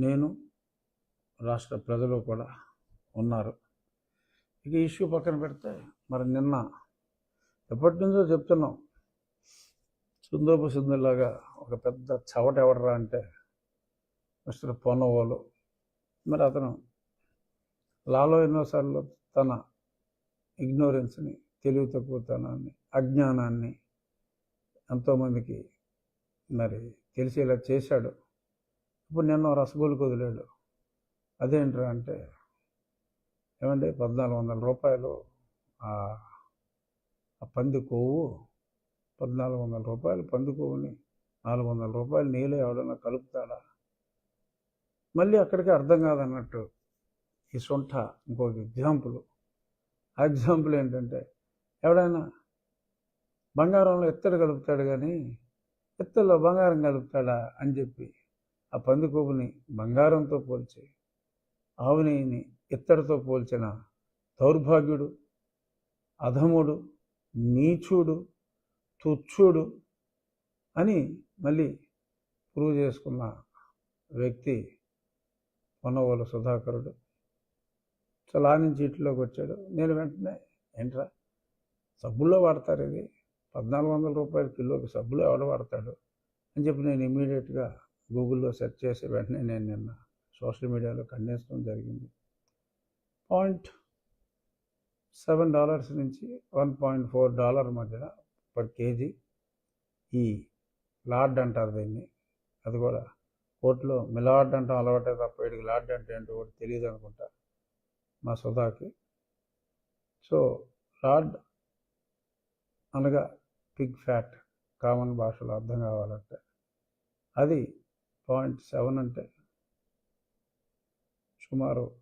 నేను రాష్ట్ర ప్రజలు కూడా ఉన్నారు. ఇక ఇష్యూ పక్కన పెడితే మరి నిన్న ఎప్పటి నుంచో చెప్తున్నాం. సుందరపు సింధులాగా ఒక పెద్ద చవట ఎవడరా అంటే మిస్టర్ పొన్నవోలు. మరి అతను లాలో ఎన్నోసార్లు తన ఇగ్నోరెన్స్ని తెలివి తక్కువతనాన్ని అజ్ఞానాన్ని ఎంతోమందికి మరి తెలిసేలా చేశాడు. ఇప్పుడు నిన్న రసగుల్కి వదిలేడు. అదేంట్రా అంటే ఏమండి పద్నాలుగు వందల రూపాయలు ఆ పంది కొవ్వు పద్నాలుగు వందల రూపాయలు పంది కొవ్వుని నాలుగు వందల రూపాయలు నీళ్ళు ఎవడన్నా కలుపుతాడా? మళ్ళీ అక్కడికి అర్థం కాదన్నట్టు ఈ సొంట ఇంకొక ఎగ్జాంపుల్ ఆ ఎగ్జాంపుల్ ఏంటంటే ఎవడైనా బంగారంలో ఎత్తడు కలుపుతాడు కానీ ఎత్తల్లో బంగారం కలుపుతాడా అని చెప్పి ఆ పందికొవ్వుని బంగారంతో పోల్చి ఆవునేయిని ఇత్తడితో పోల్చిన దౌర్భాగ్యుడు అధముడు నీచుడు తుచ్చుడు అని మళ్ళీ ప్రూవ్ చేసుకున్న వ్యక్తి పొన్నవోలు సుధాకరుడు. సో నుంచి ఇంట్లోకి వచ్చాడు. నేను వెంటనే ఏంట్రా సబ్బుల్లో వాడతారు ఇది? పద్నాలుగు వందల రూపాయల కిలోకి సబ్బులు ఎవడు వాడతాడు? అని చెప్పి నేను ఇమీడియట్గా గూగుల్లో సెర్చ్ చేసి వెంటనే నేను నిన్న సోషల్ మీడియాలో ఖండించడం జరిగింది. పాయింట్ సెవెన్ డాలర్స్ నుంచి వన్ పాయింట్ ఫోర్ డాలర్ మధ్యన పర్ కేజీ ఈ లార్డ్ అంటారు దీన్ని. అది కూడా కోర్టులో మిలార్డ్ అంటాం అలవాటే తప్ప వీడికి లార్డ్ అంటే ఏంటో కూడా తెలియదు అనుకుంటా మా సుధాకి సో లార్డ్ అనగా పిగ్ ఫ్యాట్ కామన్ భాషలో అర్థం కావాలంటే. అది పాయింట్ సెవెన్ అంటే సుమారు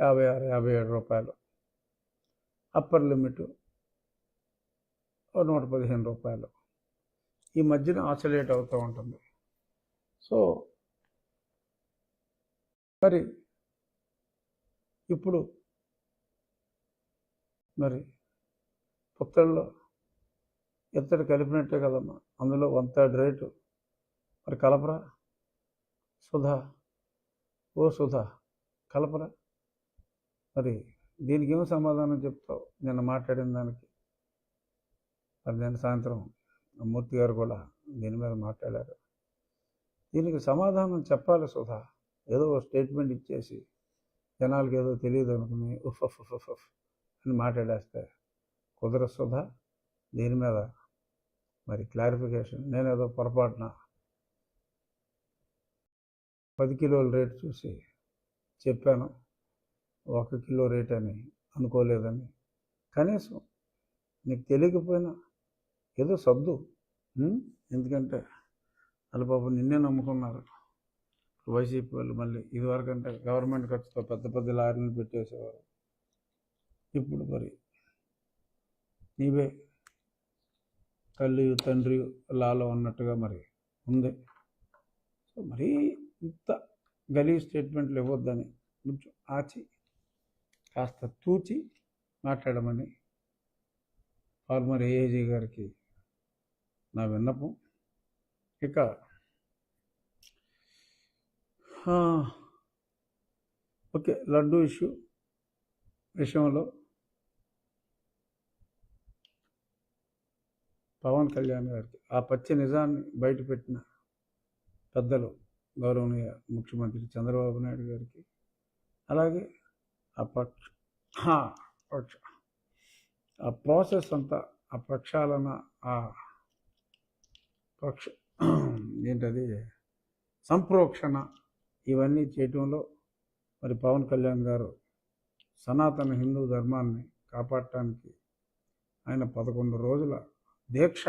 యాభై ఆరు యాభై ఏడు రూపాయలు. అప్పర్ లిమిట్ నూట పదిహేను రూపాయలు. ఈ మధ్యన ఆసిలేట్ అవుతూ ఉంటుంది. సో మరి ఇప్పుడు మరి పుత్తడిలో ఎత్తడి కలిపినట్టే కదమ్మా. అందులో వన్ థర్డ్ రేటు మరి కలపరా? సుధా ఓ సుధా కలపరా? మరి దీనికి ఏమో సమాధానం చెప్తావు? నిన్న మాట్లాడిన దానికి. మరి నిన్న సాయంత్రం మూర్తి గారు కూడా దీని మీద మాట్లాడారు. దీనికి సమాధానం చెప్పాలి సుధా. ఏదో స్టేట్మెంట్ ఇచ్చేసి జనాలకి ఏదో తెలియదు అనుకుని ఉఫ్ ఉఫ్ ఉఫ్ ఉఫ్ అని మాట్లాడేస్తే కుదరదు సుధా. దీని మీద మరి క్లారిఫికేషన్ నేను ఏదో పొరపాటున పది కిలోల రేటు చూసి చెప్పాను. ఒక కిలో రేట్ అని అనుకోలేదని. కనీసం నీకు తెలియకపోయినా ఏదో సర్దు. ఎందుకంటే వాళ్ళు పాపం నిన్నే నమ్ముకున్నారు. వైసీపీ వాళ్ళు మళ్ళీ ఇదివరకంటే గవర్నమెంట్ ఖర్చుతో పెద్ద పెద్ద లారీలు పెట్టేసేవారు. ఇప్పుడు మరి నీవే తల్లి తండ్రి లాలో ఉన్నట్టుగా మరి ఉంది. సో మరీ ఇంత గలీ స్టేట్మెంట్లు ఇవ్వద్దని కొంచెం ఆచి కాస్త తూచి మాట్లాడమని ఫార్మర్ ఏఏజీ గారికి నా విన్నపం. ఇక ఓకే లడ్డు ఇష్యూ విషయంలో పవన్ కళ్యాణ్ గారికి ఆ పచ్చి నిజాన్ని బయటపెట్టిన పెద్దలు గౌరవనీయ ముఖ్యమంత్రి చంద్రబాబు నాయుడు గారికి. అలాగే ఆ పక్ష పక్ష ఆ ప్రాసెస్ అంతా ఆ ప్రక్షాళన ఆ పక్ష ఏంటది? సంప్రోక్షణ ఇవన్నీ చేయటంలో మరి పవన్ కళ్యాణ్ గారు సనాతన హిందూ ధర్మాన్ని కాపాడటానికి ఆయన పదకొండు రోజుల దీక్ష